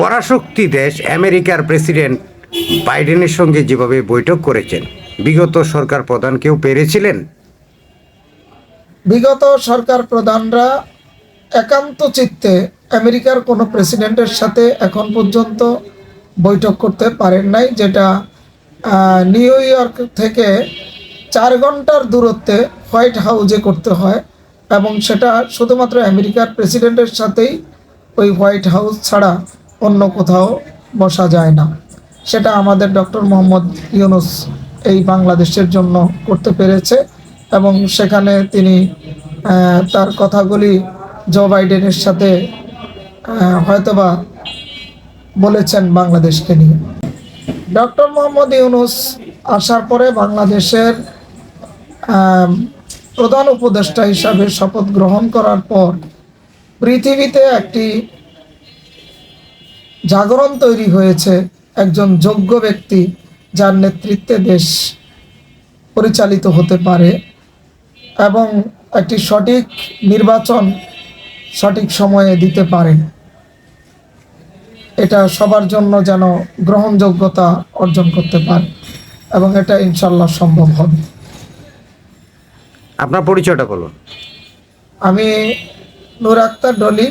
পরাশক্তি দেশ আমেরিকার প্রেসিডেন্ট বাইডেনের সঙ্গে যেভাবে বৈঠক করেছেন, বিগত সরকার প্রধান কেউ পেরেছিলেন? বিগত সরকার প্রধানরা একান্ত চিত্তে আমেরিকার কোনো প্রেসিডেন্টের সাথে এখন পর্যন্ত বৈঠক করতে পারেন নাই, যেটা নিউ ইয়র্ক থেকে চার ঘণ্টার দূরত্বে হোয়াইট হাউজে করতে হয় এবং সেটা শুধুমাত্র আমেরিকার প্রেসিডেন্টের সাথেই ওই হোয়াইট হাউস ছাড়া অন্য কোথাও বসা যায় না। সেটা আমাদের ডক্টর মোহাম্মদ ইউনুস এই বাংলাদেশের জন্য করতে পেরেছে এবং সেখানে তিনি তার কথাগুলি জো বাইডেনের সাথে হয়তোবা বলেছেন বাংলাদেশকে নিয়ে। ডক্টর মোহাম্মদ ইউনুস আসার পরে বাংলাদেশের প্রধান উপদেষ্টা হিসাবে শপথ গ্রহণ করার পর পৃথিবীতে একটি জাগরণ তৈরি হয়েছে একজন যোগ্য ব্যক্তি যার নেতৃত্বে দেশ পরিচালিত হতে পারে এবং একটি সঠিক নির্বাচন সঠিক সময়ে দিতে পারেন এটা সবার জন্য যেন গ্রহণযোগ্যতা অর্জন করতে পারে এবং এটা ইনশাল্লাহ সম্ভব হবে। আপনার পরিচয়টা বলুন। আমি নূর আক্তার ডলি